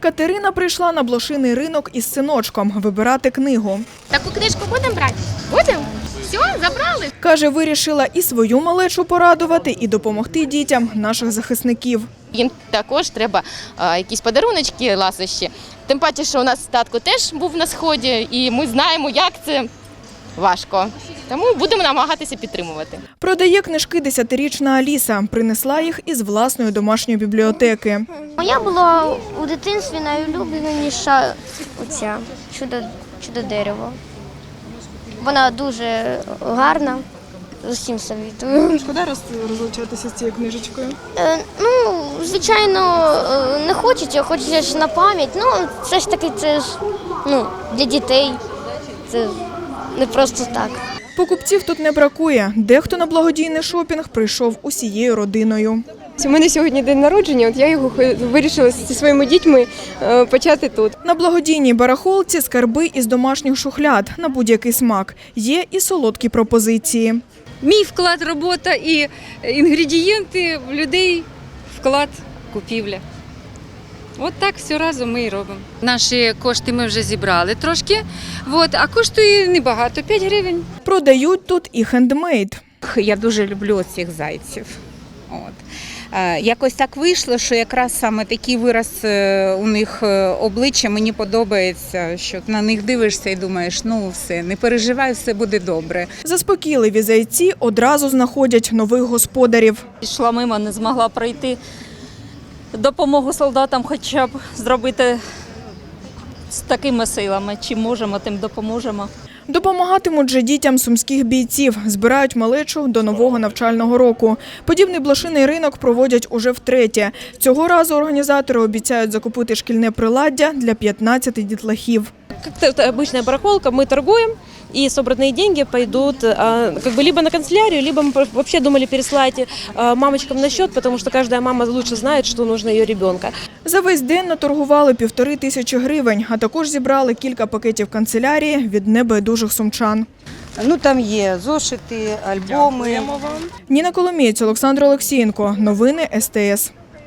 Катерина прийшла на блошиний ринок із синочком вибирати книгу. Таку книжку будемо брати? Будемо? Все, забрали. Каже, вирішила і свою малечу порадувати, і допомогти дітям наших захисників. Їм також треба а, якісь подаруночки, ласощі. Тим паче, що у нас татко теж був на сході, і ми знаємо, як це важко. Тому будемо намагатися підтримувати. Продає книжки десятирічна Аліса. Принесла їх із власної домашньої бібліотеки. Моя була у дитинстві найулюбленіша оця чудо, чудо дерево. Вона дуже гарна. Усім совітую. Шкода розлучатися з цією книжечкою. Е, ну, звичайно, е, не хочеться, хочеться ж на пам'ять. Ну, це ж таки, це ж ну, для дітей. Це не просто так. Покупців тут не бракує. Дехто на благодійний шопінг прийшов усією родиною. У мене сьогодні день народження, от я його вирішила зі своїми дітьми е, почати тут. На благодійній барахолці скарби із домашніх шухляд на будь-який смак. Є і солодкі пропозиції. Мій вклад робота і інгредієнти в людей вклад купівля. От так все разом ми і робимо. Наші кошти ми вже зібрали трошки, от, а коштує небагато 5 гривень. Продають тут і хендмейд. Я дуже люблю цих зайців. От. Е, Якось так вийшло, що якраз саме такий вираз е, у них е, обличчя мені подобається, що на них дивишся і думаєш, ну все, не переживай, все буде добре. Заспокійливі зайці одразу знаходять нових господарів. Пішла мимо, не змогла пройти допомогу солдатам хоча б зробити з такими силами. Чим можемо, тим допоможемо. Допомагатимуть же дітям сумських бійців, збирають малечу до нового навчального року. Подібний блошиний ринок проводять уже втретє. Цього разу організатори обіцяють закупити шкільне приладдя для 15 дітлахів. как это обычная барахолка, мы торгуем, и собранные деньги пойдут а, как бы либо на канцелярию, либо мы вообще думали переслать а, мамочкам на счет, потому что каждая мама лучше знает, что нужно ее ребенка. За весь день наторгували півтори тисячі гривень, а також зібрали кілька пакетів канцелярії від небайдужих сумчан. Ну там є зошити, альбоми. Ніна Коломієць, Олександр Олексієнко. Новини СТС.